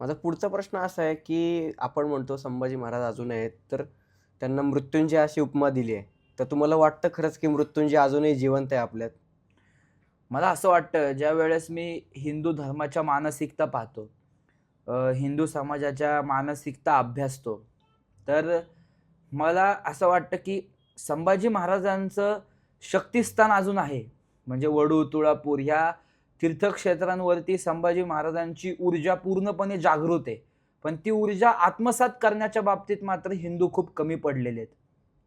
माझा पुढचा प्रश्न असा आहे की आपण म्हणतो संभाजी महाराज अजून आहेत तर त्यांना मृत्युंजय अशी उपमा दिली आहे. तर तुम्हाला वाटतं खरंच की मृत्युंजय अजूनही जिवंत आहे आपल्यात? मला असं वाटतं ज्या वेळेस मी हिंदू धर्माच्या मानसिकता पाहतो हिंदू समाजाच्या मानसिकता अभ्यासतो तर मला असं वाटतं की संभाजी महाराजांचं शक्तिस्थान अजून आहे. म्हणजे वडू तुळापूर ह्या तीर्थक्षेत्रांवरती संभाजी महाराजांची ऊर्जा पूर्णपणे जागृत आहे. पण ती ऊर्जा आत्मसात करण्याच्या बाबतीत मात्र हिंदू खूप कमी पडलेले आहेत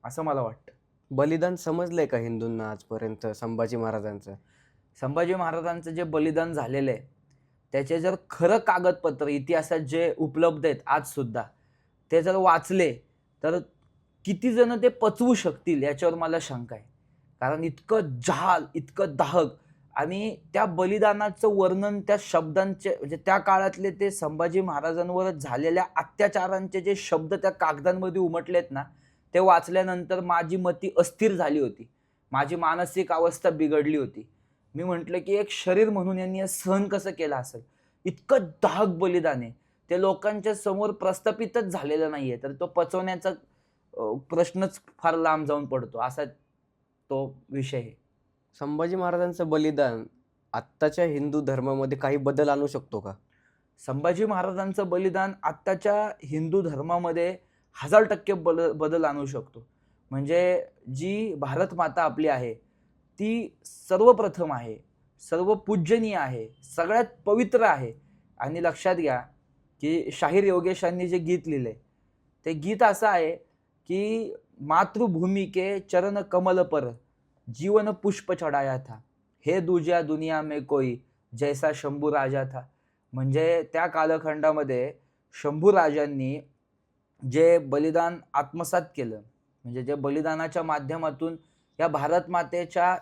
असं मला वाटतं. बलिदान समजलंय का हिंदूंना आजपर्यंत संभाजी महाराजांचं? संभाजी महाराजांचं जे बलिदान झालेलं आहे त्याचे जर खरं कागदपत्र इतिहासात जे उपलब्ध आहेत आज सुद्धा ते जर वाचले तर किती जण ते पचवू शकतील याच्यावर मला शंका आहे. कारण इतकं जहाल इतकं दाहक आणि त्या बलिदानाचं वर्णन त्या शब्दांचे म्हणजे त्या काळातले ते संभाजी महाराजांवर झालेल्या अत्याचारांचे जे शब्द त्या कागदांमध्ये उमटलेत ना ते वाचल्यानंतर माझी मती अस्थिर झाली होती. माझी मानसिक अवस्था बिघडली होती. मी म्हटलं की एक शरीर म्हणून यांनी सहन कसं केलं असेल? इतकं दाहक बलिदान आहे. ते लोकांच्या समोर प्रस्थापितच झालेलं आहे तर तो पचवण्याचा प्रश्नच फार लांब जाऊन पडतो. असा तो विषय आहे. संभाजी महाराजांचं बलिदान आत्ताच्या हिंदू धर्मामध्ये काही बदल आणू शकतो का? संभाजी महाराजांचं बलिदान आत्ताच्या हिंदू धर्मामध्ये हजार टक्के बल बदल आणू शकतो. म्हणजे जी भारत माता आपली आहे ती सर्वप्रथम आहे सर्व पूजनीय आहे सगळ्यात पवित्र आहे. आणि लक्षात घ्या की शाहीर योगेशांनी जे गीत लिहिले ते गीत असं आहे की मातृभूमी के चरण कमल पर. जीवन पुष्प चढ़ाया था. हे दूजा दुनिया में कोई जैसा शंभू राजा था. म्हणजे त्या कालखंडामध्ये शंभू राजांनी जे बलिदान आत्मसात केलं म्हणजे जे बलिदानाच्या माध्यमातून या भारत मातेच्या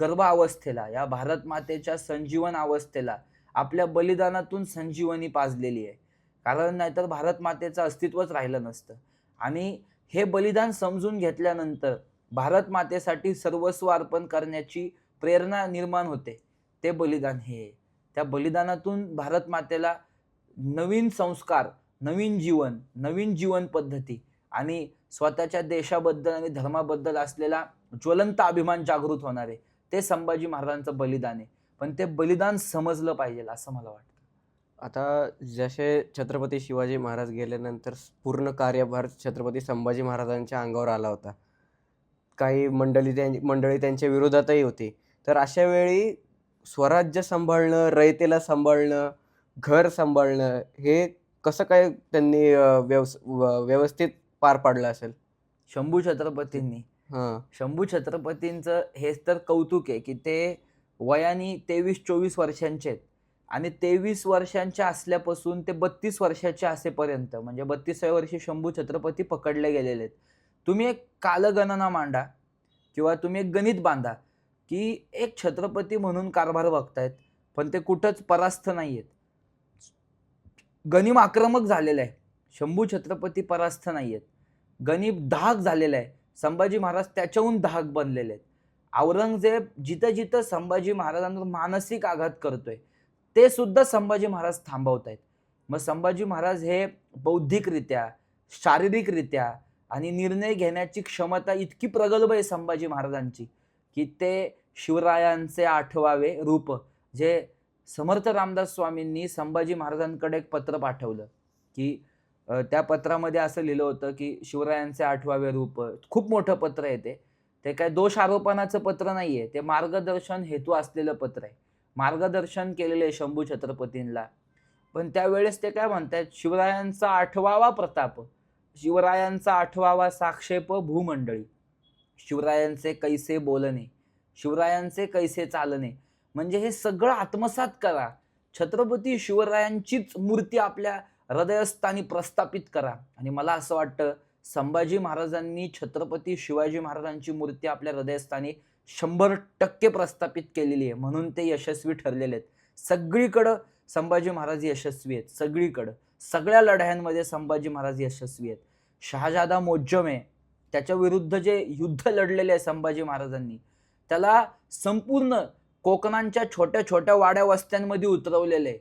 गर्भ अवस्थेला या भारत मातेच्या संजीवन अवस्थेला आपल्या बलिदानातून संजीवनी पाजलेली आहे. कारण नाहीतर भारत मातेचं अस्तित्वच राहिलं नसतं. आणि हे बलिदान समजून घेतल्यानंतर भारत मातेसाठी सर्वस्व अर्पण करण्याची प्रेरणा निर्माण होते. ते बलिदान हे त्या बलिदानातून भारत मातेला नवीन संस्कार नवीन जीवन नवीन जीवन पद्धती आणि स्वतःच्या देशाबद्दल आणि धर्माबद्दल असलेला ज्वलंत अभिमान जागृत होणार आहे ते संभाजी महाराजांचं बलिदान आहे. पण ते बलिदान समजलं पाहिजे असं मला वाटतं. आता जसे छत्रपती शिवाजी महाराज गेल्यानंतर पूर्ण कार्यभार छत्रपती संभाजी महाराजांच्या अंगावर आला होता. काही मंडळी त्यां मंडळी त्यांच्या विरोधातही होती. तर अशा वेळी स्वराज्य सांभाळणं रयतेला सांभाळणं घर सांभाळणं हे कसं काय त्यांनी व्यवस व्यवस्थित पार पाडलं असेल? शंभू छत्रपतींनी. हां. शंभू छत्रपतींचं हेच तर कौतुक आहे की ते वयाने तेवीस चोवीस वर्षांचे आहेत. आणि तेवीस वर्षांच्या असल्यापासून ते बत्तीस वर्षाचे असेपर्यंत म्हणजे बत्तीसाव्या वर्षी शंभू छत्रपती पकडले गेलेले आहेत. तुम्ही एक कालगणना मांडा किंवा तुम्ही एक गणित बांधा की एक छत्रपती म्हणून कारभार बघतायत पण ते कुठंच परास्त नाही आहेत गणिम आक्रमक झालेलं आहे. शंभू छत्रपती परास्त नाही आहेत गणिम धाक झालेला आहे. संभाजी महाराज त्याच्याहून धाक बनलेले आहेत. औरंगजेब जिथं जिथं संभाजी महाराजांवर मानसिक आघात करतोय ते सुद्धा संभाजी महाराज थांबवत आहेत मग संभाजी महाराज हे बौद्धिकरित्या शारीरिकरित्या आणि निर्णय घेण्याची क्षमता इतकी प्रगल्भ आहे संभाजी महाराजांची की ते शिवरायांचे आठवावे रूप जे समर्थ रामदास स्वामींनी संभाजी महाराजांकडे एक पत्र पाठवलं की त्या पत्रामध्ये असं लिहिलं होतं की शिवरायांचे आठवावे रूप खूप मोठं पत्र आहे ते. ते काय दोष आरोपणाचं पत्र नाही आहे ते मार्गदर्शन हेतू असलेलं पत्र आहे. मार्गदर्शन केलेलं आहे शंभू छत्रपतींना पण त्यावेळेस ते काय म्हणतात शिवरायांचा आठवावा प्रताप. शिवरायांचा आठवावा साक्षेप भूमंडळी. शिवरायांचे कैसे बोलणे शिवरायांचे कैसे चालणे म्हणजे हे सगळं आत्मसात करा. छत्रपती शिवरायांचीच मूर्ती आपल्या हृदयस्थानी प्रस्थापित करा. आणि मला असं वाटतं संभाजी महाराजांनी छत्रपती शिवाजी महाराजांची मूर्ती आपल्या हृदयस्थानी शंभर टक्के प्रस्थापित केलेली आहे. म्हणून ते यशस्वी ठरलेले आहेत. सगळीकडं संभाजी महाराज यशस्वी आहेत सगळीकडं. सगळ्या लढ्यांमध्ये संभाजी महाराज यशस्वी आहेत. शहाजादा मोज्जमे त्याच्या विरुद्ध जे युद्ध लढलेले आहे संभाजी महाराजांनी त्याला संपूर्ण कोकणांच्या छोट्या छोट्या वाड्या वस्त्यांमध्ये उतरवलेलं आहे.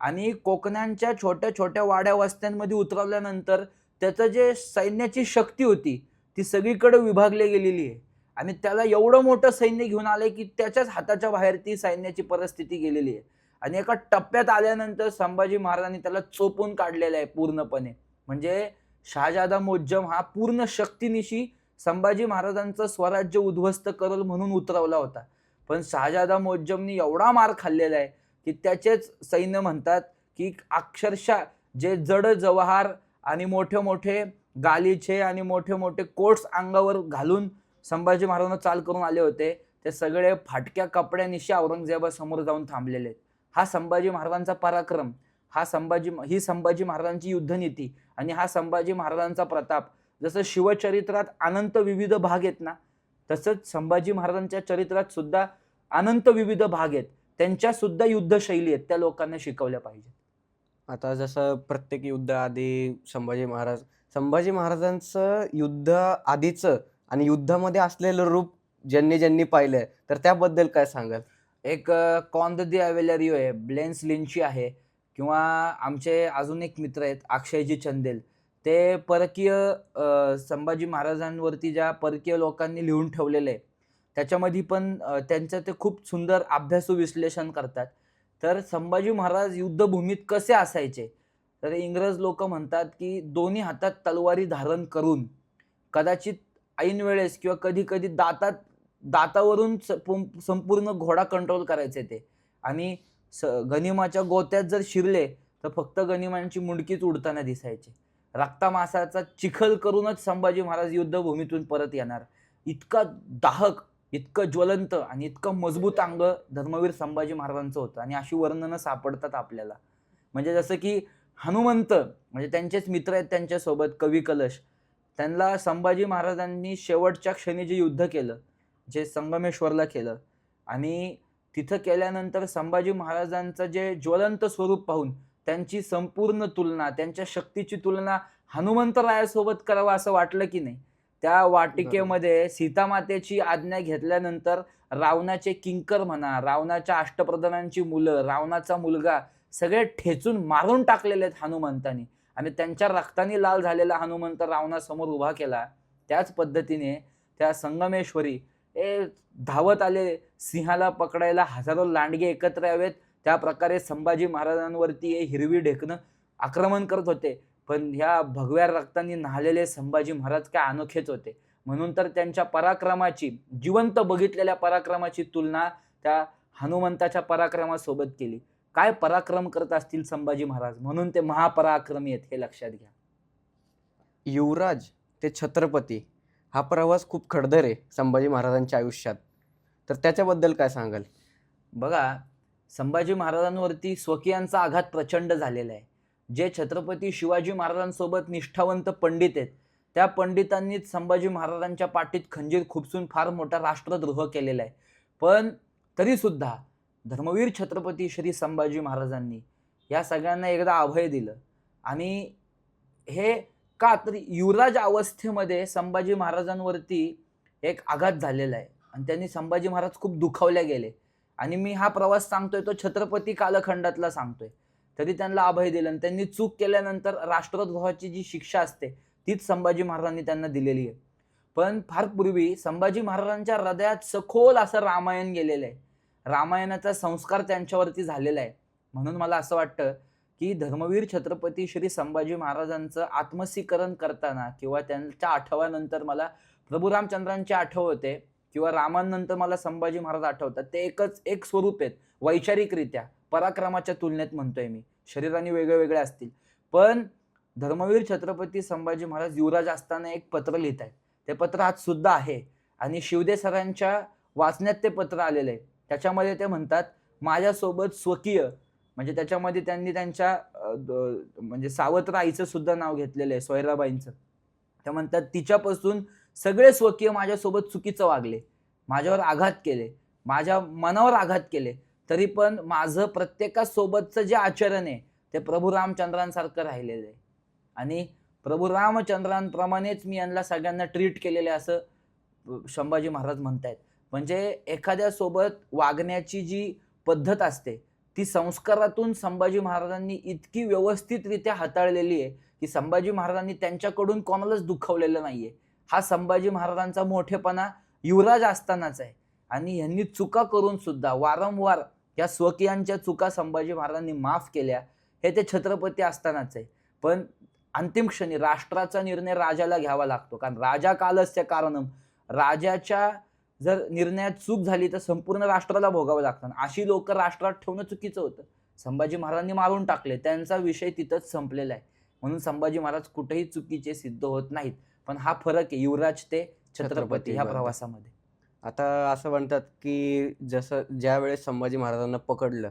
आणि कोकणांच्या छोट्या छोट्या वाड्या वस्त्यांमध्ये उतरवल्यानंतर त्याचं जे सैन्याची शक्ती होती ती सगळीकडे विभागली गेलेली आहे. आणि त्याला एवढं मोठं सैन्य घेऊन आलंय की त्याच्याच हाताच्या बाहेर ती सैन्याची परिस्थिती गेलेली आहे. आणि एका टप्प्यात आल्यानंतर संभाजी महाराजांनी त्याला चोपून काढलेलं आहे पूर्णपणे. म्हणजे शहाजादा मोज्जम हा पूर्ण शक्तीनिशी संभाजी महाराजांचं स्वराज्य उद्ध्वस्त करल म्हणून उतरवला होता. पण शहाजादा मोज्जमनी एवढा मार खाल्लेला आहे की त्याचेच सैन्य म्हणतात की अक्षरशः जे जड जवाहार आणि मोठे मोठे गालीचे आणि मोठे मोठे कोट्स अंगावर घालून संभाजी महाराजांना चाल करून आले होते ते सगळे फाटक्या कपड्यानिशी औरंगजेबासमोर जाऊन थांबलेले आहेत. हा संभाजी महाराजांचा पराक्रम हा संभाजी ही संभाजी महाराजांची युद्धनीती आणि हा संभाजी महाराजांचा प्रताप जसं शिवचरित्रात अनंत विविध भाग आहेत ना तसंच संभाजी महाराजांच्या चरित्रात सुद्धा अनंत विविध भाग आहेत. त्यांच्या सुद्धा युद्धशैली आहेत त्या लोकांना शिकवल्या पाहिजेत. आता जसं प्रत्येक युद्ध आधी संभाजी महाराज संभाजी महाराजांचं युद्ध आधीचं आणि युद्धामध्ये असलेलं रूप ज्यांनी ज्यांनी पाहिलंय तर त्याबद्दल काय सांगाल? एक कॉन दी अवेलरिओ आहे ब्लेन्स लिंची आहे किंवा आमचे अजून एक मित्र आहेत अक्षयजी चंदेल. ते परकीय संभाजी महाराजांवरती ज्या परकीय लोकांनी लिहून ठेवलेलं आहे त्याच्यामध्ये पण त्यांचं ते खूप सुंदर अभ्यासू विश्लेषण करतात. तर संभाजी महाराज युद्धभूमीत कसे असायचे? तर इंग्रज लोक म्हणतात की दोन्ही हातात तलवारी धारण करून कदाचित ऐन वेळेस किंवा कधी कधी दातात दातावरून स- संपूर्ण घोडा कंट्रोल करायचे ते. आणि स गनिमाच्या गोत्यात जर शिरले तर फक्त गनिमांची मुंडकीच उडताना दिसायची. रक्तामासाचा चिखल करूनच संभाजी महाराज युद्धभूमीतून परत येणार. इतका दाहक इतकं ज्वलंत आणि इतकं मजबूत अंग धर्मवीर संभाजी महाराजांचं होतं. आणि अशी वर्णनं सापडतात आपल्याला. म्हणजे जसं की हनुमंत म्हणजे त्यांचेच मित्र आहेत त्यांच्यासोबत कवी कलश. त्यांना संभाजी महाराजांनी शेवटच्या क्षणी जे युद्ध केलं जे संगमेश्वरला केलं. आणि तिथं केल्यानंतर संभाजी महाराजांचं जे ज्वलंत स्वरूप पाहून त्यांची संपूर्ण तुलना त्यांच्या शक्तीची तुलना हनुमंतरायासोबत करावं असं वाटलं की नाही? त्या वाटिकेमध्ये सीतामातेची आज्ञा घेतल्यानंतर रावणाचे किंकर म्हणा रावणाच्या अष्टप्रधानांची मुलं रावणाचा मुलगा सगळे ठेचून मारून टाकलेले आहेत हनुमंतानी. आणि त्यांच्या रक्ताने लाल झालेला हनुमंत रावणासमोर उभा केला. त्याच पद्धतीने त्या संगमेश्वरी ए धावत आले. सिंहाला पकडायला हजारो लांडगे एकत्र यावेत. त्या प्रकारे संभाजी महाराजांवरती हे हिरवी ढेकणं आक्रमण करत होते. पण ह्या भगव्या रक्तांनी न्हालेले संभाजी महाराज काय अनोखेच होते. म्हणून तर त्यांच्या पराक्रमाची जिवंत बघितलेल्या पराक्रमाची तुलना त्या हनुमंताच्या पराक्रमासोबत केली. काय पराक्रम करत असतील संभाजी महाराज? म्हणून ते महापराक्रमी आहेत हे लक्षात घ्या. युवराज ते छत्रपती. हा प्रवास खूप खडदर आहे संभाजी महाराजांच्या आयुष्यात. तर त्याच्याबद्दल काय सांगाल? बघा संभाजी महाराजांवरती स्वकीयांचा आघात प्रचंड झालेला आहे. जे छत्रपती शिवाजी महाराजांसोबत निष्ठावंत पंडित आहेत त्या पंडितांनीच संभाजी महाराजांच्या पाठीत खंजीर खुपसून फार मोठा राष्ट्रद्रोह केलेला आहे. पण तरीसुद्धा धर्मवीर छत्रपती श्री संभाजी महाराजांनी या सगळ्यांना एकदा अभय दिलं. आणि हे का? तर युवराज अवस्थेमध्ये संभाजी महाराजांवरती एक आघात झालेला आहे. आणि त्यांनी संभाजी महाराज खूप दुखावले गेले. आणि मी हा प्रवास सांगतोय तो छत्रपती कालखंडातला सांगतोय. तरी त्यांना अभय दिलं आणि त्यांनी चूक केल्यानंतर राष्ट्रद्रोहाची जी शिक्षा असते तीच संभाजी महाराजांनी त्यांना दिलेली आहे. पण फार पूर्वी संभाजी महाराजांच्या हृदयात सखोल असं रामायण गेलेलं आहे. रामायणाचा संस्कार त्यांच्यावरती झालेला आहे. म्हणून मला असं वाटतं की धर्मवीर छत्रपती श्री संभाजी महाराजांचं आत्मसीकरण करताना किंवा त्यांच्या आठवानंतर मला प्रभू रामचंद्रांची आठव होते किंवा रामानंतर मला संभाजी महाराज आठवतात ते एकच एक स्वरूप आहेत. वैचारिकरित्या पराक्रमाच्या तुलनेत म्हणतोय मी. शरीराने वेगळे वेगळे असतील. पण धर्मवीर छत्रपती संभाजी महाराज युवराज असताना एक पत्र लिहित आहेत. ते पत्र आज सुद्धा आहे. आणि शिवदे सरांच्या वाचण्यात ते पत्र आलेलं आहे. त्याच्यामध्ये ते म्हणतात माझ्यासोबत स्वकीय म्हणजे त्याच्यामध्ये त्यांनी त्यांच्या म्हणजे सावत्र सुद्धा नाव घेतलेलं आहे सोयराबाईंचं. त्या म्हणतात तिच्यापासून सगळे स्वकीय माझ्यासोबत चुकीचं वागले. माझ्यावर आघात केले. माझ्या मनावर आघात केले. तरी पण माझं प्रत्येकासोबतचं जे आचरण आहे ते प्रभू रामचंद्रांसारखं राहिलेलं आहे. आणि प्रभू रामचंद्रांप्रमाणेच मी यांना सगळ्यांना ट्रीट केलेलं आहे असं संभाजी महाराज म्हणतायत. म्हणजे एखाद्यासोबत वागण्याची जी पद्धत असते ती संस्कारातून संभाजी महाराजांनी इतकी व्यवस्थितरित्या हाताळलेली आहे की संभाजी महाराजांनी त्यांच्याकडून कोणालाच दुखवलेलं नाहीये. हा संभाजी महाराजांचा मोठेपणा युवराज असतानाच आहे. आणि यांनी चुका करून सुद्धा वारंवार या स्वकीयांच्या चुका संभाजी महाराजांनी माफ केल्या हे ते छत्रपती असतानाच आहे. पण अंतिम क्षणी राष्ट्राचा निर्णय राजाला घ्यावा लागतो कारण राजा कालस्य कारणम राजाच्या जर निर्णयात चूक झाली तर संपूर्ण राष्ट्राला भोगावं लागतं. अशी लोक राष्ट्रात ठेवणं चुकीचं होतं. संभाजी महाराजांनी मारून टाकले. त्यांचा विषय तिथंच संपलेला आहे. म्हणून संभाजी महाराज कुठेही चुकीचे सिद्ध होत नाहीत. पण हा फरक आहे. युवराज ते छत्रपती ह्या. प्रवासामध्ये. आता असं म्हणतात की जसं ज्या वेळेस संभाजी महाराजांना पकडलं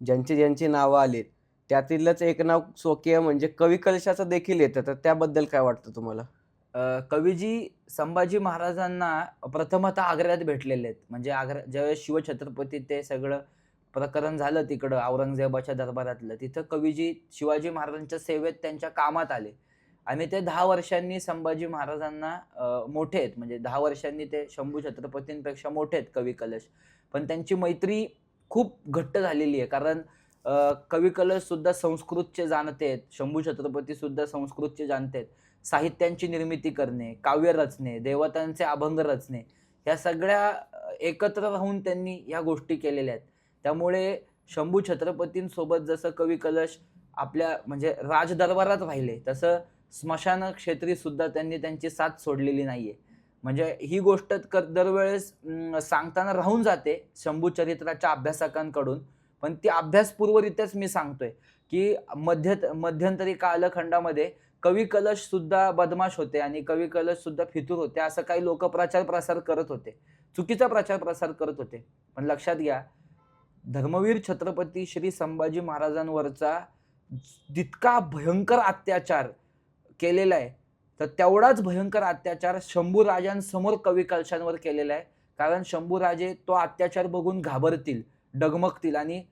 ज्यांची ज्यांची नावं आली त्यातीलच एक नाव स्वकीय म्हणजे कवी कलशाचं देखील येतं. तर त्याबद्दल काय वाटतं तुम्हाला? कवीजी संभाजी महाराजांना प्रथमतः आग्र्यात भेटलेले आहेत. म्हणजे आग्रा ज्यावेळेस शिवछत्रपती ते सगळं प्रकरण झालं तिकडं औरंगजेबाच्या दरबारातलं तिथं कवीजी शिवाजी महाराजांच्या सेवेत त्यांच्या कामात आले. आणि ते दहा वर्षांनी संभाजी महाराजांना मोठे आहेत. म्हणजे दहा वर्षांनी ते शंभू छत्रपतींपेक्षा मोठे आहेत कवी कलश. पण त्यांची मैत्री खूप घट्ट झालेली आहे. कारण कवी कलश सुद्धा संस्कृतचे जाणते आहेत. शंभू छत्रपती सुद्धा संस्कृतचे जाणते आहेत. साहित्यांची निर्मिती करणे काव्य रचणे देवतांचे अभंग रचणे ह्या सगळ्या एकत्र राहून त्यांनी ह्या गोष्टी केलेल्या आहेत. त्यामुळे शंभू छत्रपतींसोबत जसं कवी कलश आपल्या म्हणजे राजदरबारात राहिले तसं स्मशान क्षेत्री सुद्धा त्यांनी त्यांची साथ सोडलेली नाहीये. म्हणजे ही गोष्ट कर दरवेळेस सांगताना राहून जाते शंभू चरित्राच्या अभ्यासकांकडून. पण ती अभ्यासपूर्वरित्याच मी सांगतोय की मध्य मध्यंतरी कालखंडामध्ये कवी कलश सुद्धा बदमाश होते आणि कवी कलश सुद्धा फितूर होते असं काही लोक प्रचार प्रसार करत होते चुकीचा प्रचार प्रसार करत होते. पण लक्षात घ्या धर्मवीर छत्रपती श्री संभाजी महाराजांवरचा जितका भयंकर अत्याचार केलेला आहे तर तेवढाच भयंकर अत्याचार शंभू राजांसमोर कवी कलशांवर केलेला आहे. कारण शंभू राजे तो अत्याचार बघून घाबरतील डगमगतील आणि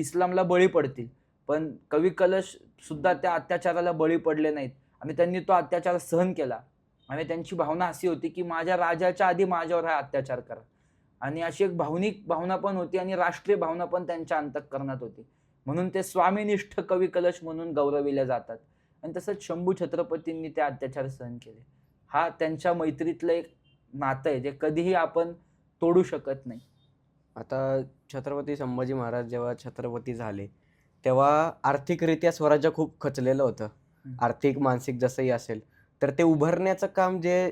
इस्लामला बळी पडतील. पण कवी कलश सुद्धा त्या अत्याचाराला बळी पडले नाहीत. आणि त्यांनी तो अत्याचार सहन केला. आणि त्यांची भावना अशी होती की माझ्या राजाच्या आधी माझ्यावर हा अत्याचार करा. आणि अशी एक भावनिक भावना पण होती आणि राष्ट्रीय भावना पण त्यांच्या अंतकरणात होती. म्हणून ते स्वामीनिष्ठ कवी कलश म्हणून गौरविले जातात. आणि तसंच शंभू छत्रपतींनी ते अत्याचार सहन केले. हा त्यांच्या मैत्रीतलं एक नातं आहे जे कधीही आपण तोडू शकत नाही. आता छत्रपती संभाजी महाराज जेव्हा छत्रपती झाले तेव्हा आर्थिकरित्या स्वराज्य खूप खचलेलं होतं. आर्थिक मानसिक जसंही असेल. तर ते उभारण्याचं काम जे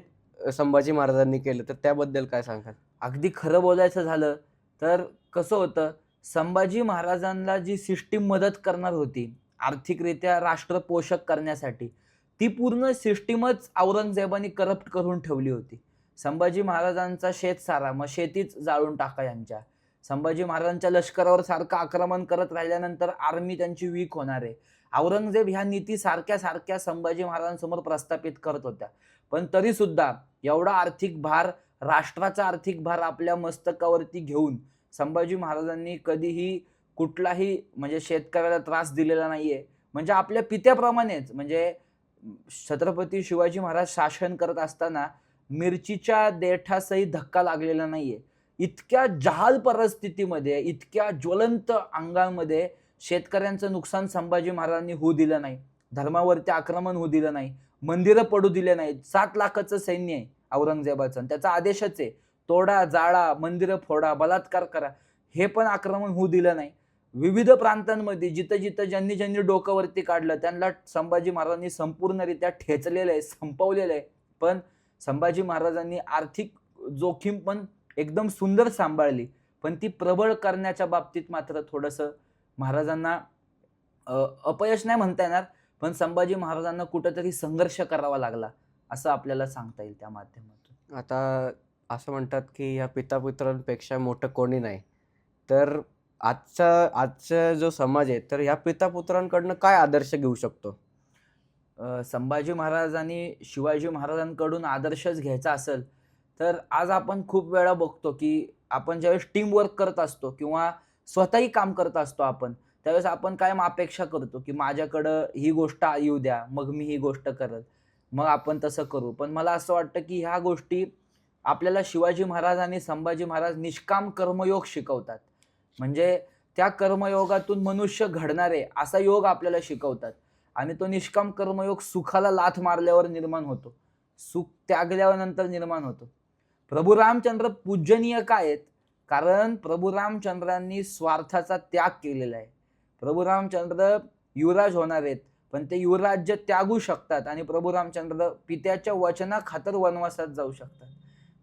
संभाजी महाराजांनी केलं तर त्याबद्दल काय सांगाल? अगदी खरं बोलायचं झालं तर कसं होतं संभाजी महाराजांना जी सिस्टीम मदत करणार होती आर्थिकरित्या राष्ट्र पोषक करण्यासाठी ती पूर्ण सिस्टीमच औरंगजेबाने करप्ट करून ठेवली होती. संभाजी महाराजांचा शेतसारा मग शेतीच जाळून टाका यांच्या. संभाजी महाराजांच्या लष्करावर सारखं आक्रमण करत राहिल्यानंतर आर्मी त्यांची वीक होणार आहे. औरंगजेब ह्या नीती सारख्या सारख्या संभाजी महाराजांसमोर प्रस्थापित करत होत्या. पण तरी सुद्धा एवढा आर्थिक भार राष्ट्राचा आर्थिक भार आपल्या मस्तकावरती घेऊन संभाजी महाराजांनी कधीही कुठलाही म्हणजे शेतकऱ्याला त्रास दिलेला नाहीये. म्हणजे आपल्या पित्याप्रमाणेच म्हणजे छत्रपती शिवाजी महाराज शासन करत असताना मिरचीच्या देठासही धक्का लागलेला नाहीये. इतक्या जहाल परिस्थितीमध्ये इतक्या ज्वलंत अंगामध्ये शेतकऱ्यांचं नुकसान संभाजी महाराजांनी होऊ दिलं नाही. धर्मावरती आक्रमण होऊ दिलं नाही. मंदिरं पडू दिले नाहीत. सात लाखाचं सैन्य आहे औरंगजेबाचं आणि त्याचा आदेशच आहे. तोडा जाळा मंदिरं फोडा बलात्कार करा. हे पण आक्रमण होऊ दिलं नाही. विविध प्रांतांमध्ये जिथं जिथं ज्यांनी ज्यांनी डोकंवरती काढलं त्यांना संभाजी महाराजांनी संपूर्णरित्या ठेचलेलं आहे संपवलेलं आहे. पण संभाजी महाराजांनी आर्थिक जोखीम पण एकदम सुंदर सांभाळली. पण ती प्रबळ करण्याच्या बाबतीत मात्र थोडंसं महाराजांना अपयश नाही म्हणता येणार पण संभाजी महाराजांना कुठेतरी संघर्ष करावा लागला असं आपल्याला सांगता येईल त्या माध्यमातून. आता असं म्हणतात की या पितापुत्रांपेक्षा मोठं कोणी नाही. तर आजचा आजचा जो समाज आहे तर ह्या पितापुत्रांकडनं काय आदर्श घेऊ शकतो? संभाजी महाराज आणि शिवाजी महाराजांकडून आदर्शच घ्यायचा असेल तर आज आपण खूप वेळा बघतो की आपण ज्यावेळेस टीम वर्क करत असतो किंवा स्वतःही काम करत असतो आपण त्यावेळेस आपण कायम अपेक्षा करतो की माझ्याकडं ही गोष्ट येऊ द्या मग मी ही गोष्ट करत मग आपण तसं करू. पण मला असं वाटतं की ह्या गोष्टी आपल्याला शिवाजी महाराज आणि संभाजी महाराज निष्काम कर्मयोग शिकवतात. म्हणजे त्या कर्मयोगातून मनुष्य घडणारे असा योग आपल्याला शिकवतात आणि तो निष्काम कर्मयोग सुखाला लाथ मारल्यावर निर्माण होतो. सुख त्यागल्यावर नंतर निर्माण होतो. प्रभू रामचंद्र पूजनीय काय आहेत? कारण प्रभू रामचंद्रांनी स्वार्थाचा त्याग केलेला आहे. प्रभू रामचंद्र युवराज होणार आहेत पण ते युवराज्य त्यागू शकतात आणि प्रभू रामचंद्र पित्याच्या वचनाखातर वनवासात जाऊ शकतात.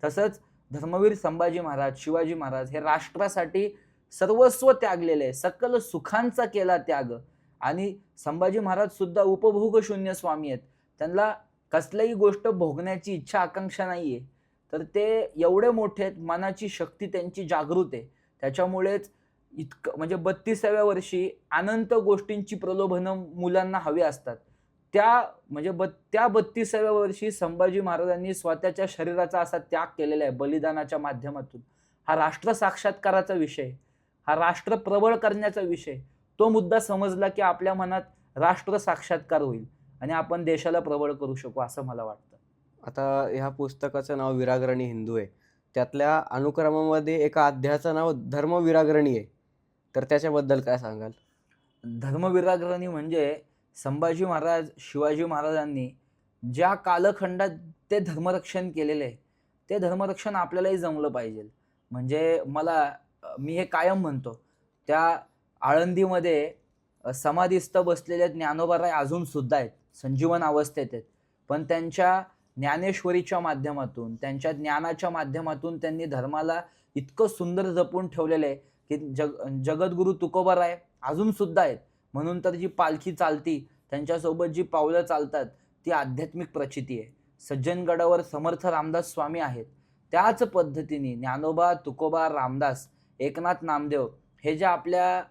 तसंच धर्मवीर संभाजी महाराज शिवाजी महाराज हे राष्ट्रासाठी सर्वस्व त्यागलेले आहे सकल सुखांचा केला त्याग. आणि संभाजी महाराज सुद्धा उपभोग शून्य स्वामी आहेत. त्यांना कसल्याही गोष्ट भोगण्याची इच्छा आकांक्षा नाहीये. तर ते एवढे मोठे आहेत मनाची शक्ती त्यांची जागृत आहे. त्याच्यामुळेच इतकं म्हणजे बत्तीसाव्या वर्षी अनंत गोष्टींची प्रलोभनं मुलांना हवी असतात. त्या म्हणजे ब त्या बत्तीसाव्या वर्षी संभाजी महाराजांनी स्वतःच्या शरीराचा असा त्याग केलेला आहे बलिदानाच्या माध्यमातून. हा राष्ट्र साक्षात्काराचा विषय हा राष्ट्र प्रबळ करण्याचा विषय तो मुद्दा समजला की आपल्या मनात राष्ट्र साक्षात्कार होईल आणि आपण देशाला प्रबळ करू शकू असं मला वाटतं. आता ह्या पुस्तकाचं नाव विरागरणी हिंदू आहे. त्यातल्या अनुक्रमामध्ये एका अध्यायाचं नाव धर्मविरागरणी आहे. तर त्याच्याबद्दल काय सांगाल? धर्मविराग्रणी म्हणजे संभाजी महाराज शिवाजी महाराजांनी ज्या कालखंडात ते धर्मरक्षण केलेलं आहे ते धर्मरक्षण आपल्यालाही जमलं पाहिजे. म्हणजे मला मी हे कायम म्हणतो त्या आळंदीमध्ये समाधीस्थ बसलेले ज्ञानोबाराय अजूनसुद्धा आहेत संजीवन अवस्थेत आहेत. पण त्यांच्या ज्ञानेश्वरीच्या माध्यमातून त्यांच्या ज्ञानाच्या माध्यमातून त्यांनी धर्माला इतकं सुंदर जपून ठेवलेलं आहे की जग जगद्गुरू तुकोबाराय अजून सुद्धा आहेत. म्हणून तर जी पालखी चालती त्यांच्यासोबत जी पावलं चालतात ती आध्यात्मिक प्रचिती आहे. सज्जनगडावर समर्थ रामदास स्वामी आहेत. त्याच पद्धतीने ज्ञानोबा तुकोबा रामदास एकनाथ नामदेव हे जे आपल्या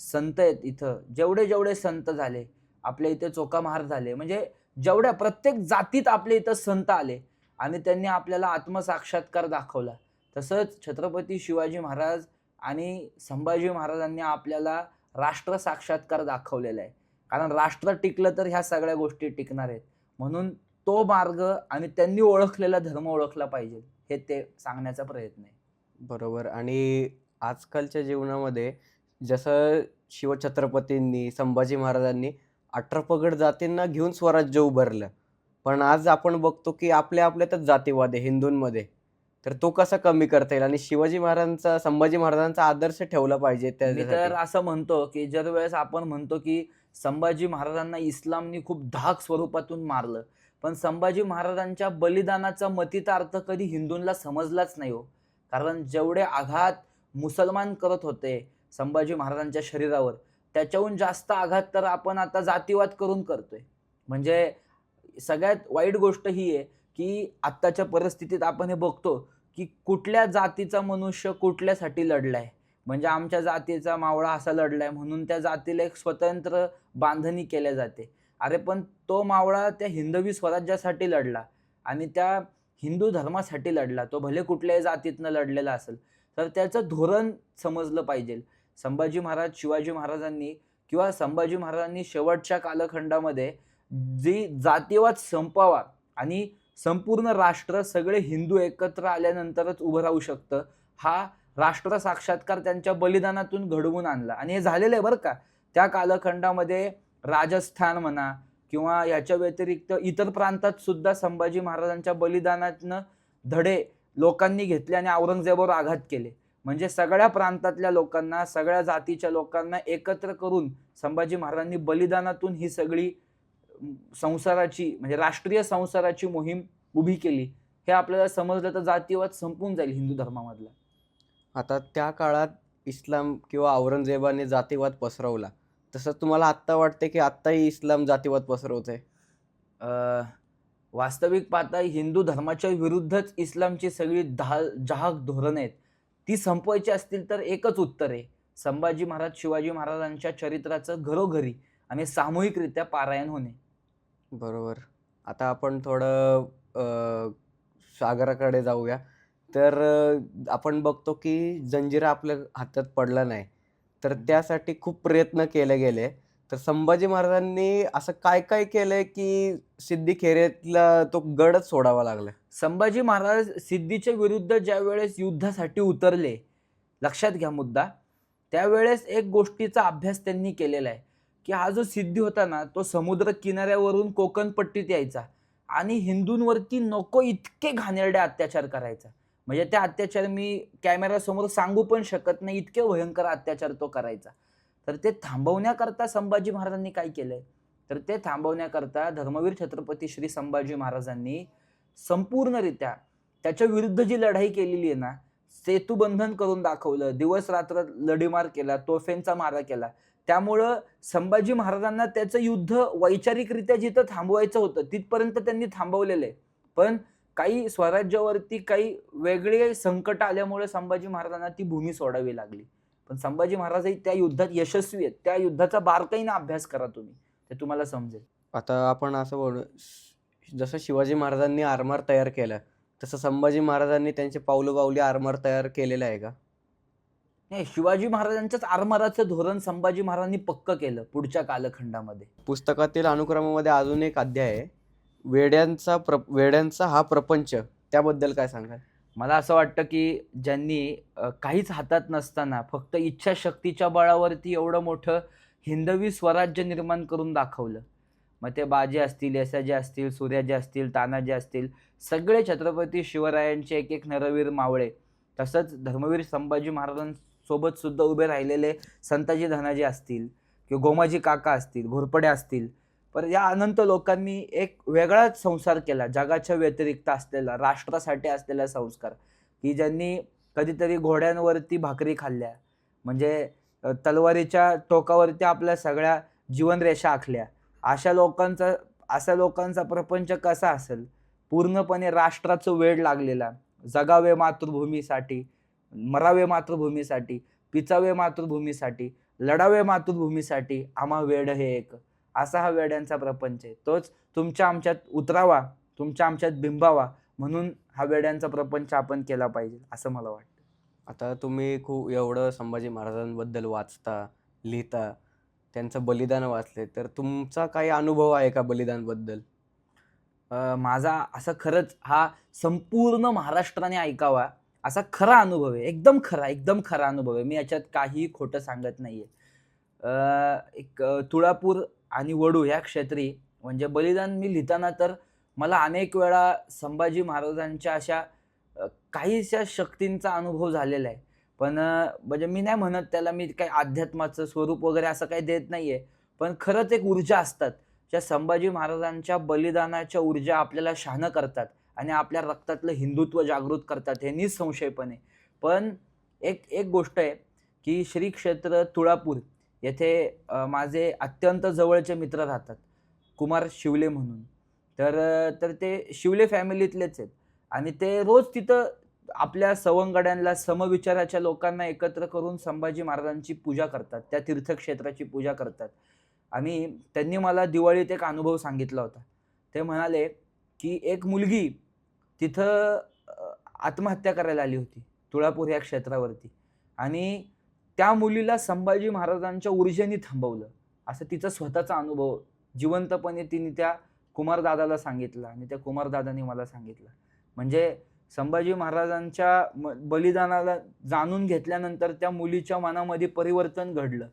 संत आहेत इथं जेवढे जेवढे संत झाले आपल्या इथे चोकामहार झाले म्हणजे जेवढ्या प्रत्येक जातीत आपल्या इथं संत आले आणि त्यांनी आपल्याला आत्मसाक्षात्कार दाखवला. तसंच छत्रपती शिवाजी महाराज आणि संभाजी महाराजांनी आपल्याला राष्ट्र साक्षात्कार दाखवलेला आहे. कारण राष्ट्र टिकलं तर ह्या सगळ्या गोष्टी टिकणार आहेत. म्हणून तो मार्ग आणि त्यांनी ओळखलेला धर्म ओळखला पाहिजे हे ते सांगण्याचा प्रयत्न आहे. बरोबर. आणि आजकालच्या जीवनामध्ये जसं शिवछत्रपतींनी संभाजी महाराजांनी अठरा पगड जातींना घेऊन स्वराज्य उभारलं. पण आज आपण बघतो की आपल्या आपल्यातच जातीवाद आहे हिंदूंमध्ये. तर तो कसा कमी करता येईल? आणि शिवाजी महाराजांचा संभाजी महाराजांचा आदर्श ठेवला पाहिजे मी तर असं म्हणतो की जर वेळेस आपण म्हणतो की संभाजी महाराजांना इस्लामनी खूप धाक स्वरूपातून मारलं. पण संभाजी महाराजांच्या बलिदानाचा मतितार्थ कधी हिंदूंना समजलाच नाही हो. कारण जेवढे आघात मुसलमान करत होते संभाजी महाराजांच्या शरीरावर त्याच्याहून जास्त आघात तर आपण आता जातीवाद करून करतोय. म्हणजे सगळ्यात वाईट गोष्ट ही आहे की आत्ताच्या परिस्थितीत आपण हे बघतो की कुठल्या जातीचा मनुष्य कुठल्यासाठी लढलाय? म्हणजे आमच्या जातीचा मावळा असा लढलाय म्हणून त्या जातीला एक स्वतंत्र बांधणी केल्या जाते. अरे पण तो मावळा त्या हिंदवी स्वराज्यासाठी लढला आणि त्या हिंदू धर्मासाठी लढला. तो भले कुठल्याही जातीतनं लढलेला असेल तर त्याचं धोरण समजलं पाहिजे. संभाजी महाराज शिवाजी महाराजांनी किंवा संभाजी महाराजांनी शेवटच्या कालखंडामध्ये जी जातीवाद संपावा आणि संपूर्ण राष्ट्र सगळे हिंदू एकत्र आल्यानंतरच उभं राहू शकतं हा राष्ट्र साक्षात्कार त्यांच्या बलिदानातून घडवून आणला. आणि हे झालेलं आहे बरं का. त्या कालखंडामध्ये राजस्थान म्हणा किंवा याच्या व्यतिरिक्त इतर प्रांतात सुद्धा संभाजी महाराजांच्या बलिदानातनं धडे लोकांनी घेतले आणि औरंगजेबावर आघात केले. म्हणजे सगळ्या प्रांतातल्या लोकांना सगळ्या जातीच्या लोकांना एकत्र करून संभाजी महाराजांनी बलिदानातून ही सगळी संसाराची म्हणजे राष्ट्रीय संसाराची मोहीम उभी केली. हे आपल्याला समजलं तर जातीवाद संपून जाईल हिंदू धर्मामधला. आता त्या काळात इस्लाम किंवा औरंगजेबाने जातीवाद पसरवला. तसं तुम्हाला आत्ता वाटते की आत्ताही इस्लाम जातीवाद पसरवत आहे अ, वास्तविक पाहता हिंदू धर्माच्या विरुद्धच इस्लामची सगळी दहा जहाग धोरणं आहेत. ती संपवायची असतील तर एकच उत्तर आहे. संभाजी महाराज शिवाजी महाराजांच्या चरित्राचं घरोघरी आणि सामूहिकरित्या पारायण होणे. बरोबर. आता आपण थोडं अ, सागराकडे जाऊया. तर अ, आपण बघतो की जंजिरा आपल्या हातात पडला नाही. तर. त्यासाठी खूप प्रयत्न केले गेले. तर संभाजी महाराजांनी असं काय काय केलंय की सिद्दीखेरीतला तो गडच सोडावा लागला संभाजी महाराज सिद्धीच्या विरुद्ध ज्या वेळेस युद्धासाठी उतरले लक्षात घ्या मुद्दा त्यावेळेस एक गोष्टीचा अभ्यास त्यांनी केलेला आहे की हा जो सिद्धी होता ना तो समुद्र किनाऱ्यावरून कोकण पट्टीत यायचा आणि हिंदूंवरती नको इतके घाणेरडे अत्याचार करायचा. म्हणजे त्या अत्याचार मी कॅमेऱ्यासमोर सांगू पण शकत नाही इतके भयंकर अत्याचार तो करायचा. तर ते थांबवण्याकरता संभाजी महाराजांनी काय केलंय? तर ते थांबवण्याकरता धर्मवीर छत्रपती श्री संभाजी महाराजांनी संपूर्णरित्या त्याच्या विरुद्ध जी लढाई केलेली आहे ना सेतुबंधन करून दाखवलं दिवस रात्र लढीमार केला तोफेंचा मारा केला. त्यामुळं संभाजी महाराजांना त्याचं युद्ध वैचारिकरित्या जिथं थांबवायचं होतं तिथपर्यंत त्यांनी थांबवलेलं आहे. पण काही स्वराज्यावरती काही वेगळे संकट आल्यामुळे संभाजी महाराजांना ती भूमी सोडावी लागली. पण संभाजी महाराजही त्या युद्धात यशस्वी आहेत. त्या युद्धाचा बारकाईनं अभ्यास करा तुम्ही. ते तुम्हाला समजेल. आता आपण असं बोलू जसं शिवाजी महाराजांनी आरमार तयार केला तसं संभाजी महाराजांनी त्यांचे पावलोपावली आरमार तयार केलेलं आहे का? नाही शिवाजी महाराजांच्याच आरमाराचं धोरण संभाजी महाराजांनी पक्क केलं पुढच्या कालखंडामध्ये. पुस्तकातील अनुक्रमामध्ये अजून एक अध्याय आहे. वेड्यांचा प्र वेड्यांचा हा प्रपंच त्याबद्दल काय सांगाल? मला असं वाटतं की ज्यांनी काहीच हातात नसताना फक्त इच्छाशक्तीच्या बळावरती एवढं मोठं हिंदवी स्वराज्य निर्माण करून दाखवलं. मग ते बाजे असतील यसाजे असतील सूर्याजे असतील तानाजे असतील सगळे छत्रपती शिवरायांचे एक एक नरवीर मावळे तसंच धर्मवीर संभाजी महाराजांसोबत सुद्धा उभे राहिलेले संताजी धनाजी असतील किंवा गोमाजी काका असतील घोरपडे असतील पर या अनंत लोकांनी एक वेगळाच संसार केला. जगाच्या व्यतिरिक्त असलेला राष्ट्रासाठी असलेला संस्कार. की ज्यांनी कधीतरी घोड्यांवरती भाकरी खाल्ल्या. म्हणजे तलवारीच्या टोकावरती आपल्या सगळ्या जीवनरेषा आखल्या. अशा लोकांचा अशा लोकांचा प्रपंच कसा असेल? पूर्णपणे राष्ट्राचं वेळ लागलेला. जगावे मातृभूमीसाठी मरावे मातृभूमीसाठी पिचावे मातृभूमीसाठी लढावे मातृभूमीसाठी आम्हा वेड हे एक असा हा वेड्यांचा प्रपंच आहे. तोच तुमच्या आमच्यात उतरावा तुमच्या आमच्यात बिंबावा म्हणून हा वेड्यांचा प्रपंच आपण केला पाहिजे असं मला वाटतं. आता तुम्ही खूप एवढं संभाजी महाराजांबद्दल वाचता लिहिता त्यांचं बलिदान वाचले तर तुमचा काही अनुभव आहे का बलिदानबद्दल? माझा असं खरंच हा संपूर्ण महाराष्ट्राने ऐकावा असा खरा अनुभव आहे. एकदम खरा एकदम खरा अनुभव आहे. मी याच्यात काही खोटं सांगत नाहीये. अं, एक तुळापूर आणि वडू ह्या क्षेत्री म्हणजे बलिदान मी लिहिताना तर मला अनेक वेळा संभाजी महाराजांच्या अशा काहीशा शक्तींचा अनुभव झालेला आहे. पण म्हणजे मी नाही म्हणत त्याला मी काही अध्यात्माचं स्वरूप वगैरे असं काही देत नाही आहे पण खरंच एक ऊर्जा असतात. ज्या संभाजी महाराजांच्या बलिदानाच्या ऊर्जा आपल्याला शहाणं करतात आणि आपल्या रक्तातलं हिंदुत्व जागृत करतात हे निसंशयपणे. पण एक एक गोष्ट आहे की श्री क्षेत्र तुळापूर येथे माझे अत्यंत जवळचे मित्र राहतात. कुमार शिवले म्हणून. तर तर ते शिवले फॅमिलीतलेच आहेत. आणि ते रोज तिथं आपल्या सवंगड्यांना समविचाराच्या लोकांना एकत्र करून संभाजी महाराजांची पूजा करतात. त्या तीर्थक्षेत्राची पूजा करतात. आणि त्यांनी मला दिवाळीत एक अनुभव सांगितला होता. ते म्हणाले की एक मुलगी तिथं आत्महत्या करायला आली होती तुळापूर या क्षेत्रावरती. आणि त्या मुलीला संभाजी महाराजांच्या ऊर्जेने थांबवलं. असं तिचा स्वतःचा अनुभव जिवंतपणे तिने त्या कुमारदादाला सांगितलं आणि त्या कुमारदादाने मला सांगितलं. म्हणजे संभाजी महाराजांच्या म- बलिदानाला जाणून घेतल्यानंतर त्या मुलीच्या मनामध्ये परिवर्तन घडलं.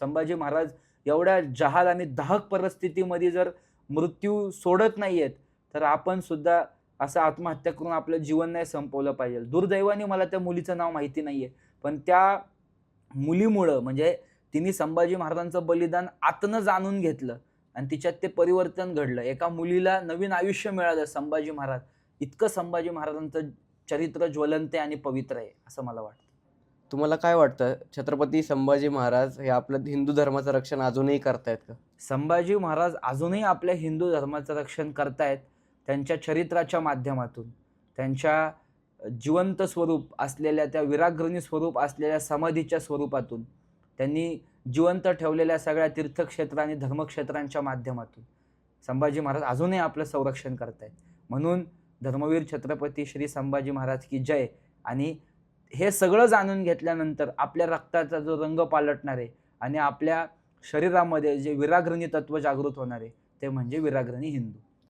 संभाजी महाराज एवढ्या जहाल आणि दाहक परिस्थितीमध्ये जर मृत्यू सोडत नाही आहेत तर आपण सुद्धा असं आत्महत्या करून आपलं जीवन नाही संपवलं पाहिजे. दुर्दैवाने मला त्या मुलीचं नाव माहिती नाही आहे पण त्या मुलीमुळं म्हणजे तिने संभाजी महाराजांचं बलिदान आतनं जाणून घेतलं आणि तिच्यात ते परिवर्तन घडलं. एका मुलीला नवीन आयुष्य मिळालं संभाजी महाराज. इतकं संभाजी महाराजांचं चरित्र ज्वलंत आहे आणि पवित्र आहे असं मला वाटतं. तुम्हाला काय वाटतं? छत्रपती संभाजी महाराज हे आपलं हिंदू धर्माचं रक्षण अजूनही करतायत का? संभाजी महाराज अजूनही आपल्या हिंदू धर्माचं रक्षण करतायत त्यांच्या चरित्राच्या माध्यमातून. त्यांच्या जिवंत स्वरूप असलेल्या त्या विराग्रणी स्वरूप असलेल्या समाधीच्या स्वरूपातून त्यांनी जिवंत ठेवलेल्या सगळ्या तीर्थक्षेत्र आणि धर्मक्षेत्रांच्या माध्यमातून. संभाजी महाराज अजूनही आपलं संरक्षण करत आहेत म्हणून धर्मवीर छत्रपती श्री संभाजी महाराज की जय आणि हे सगळं जाणून घेतल्यानंतर आपल्या रक्ताचा जो रंग पालटणार आहे आणि आपल्या शरीरामध्ये जे विराग्रणी तत्व जागृत होणार आहे ते म्हणजे विराग्रणी हिंदू.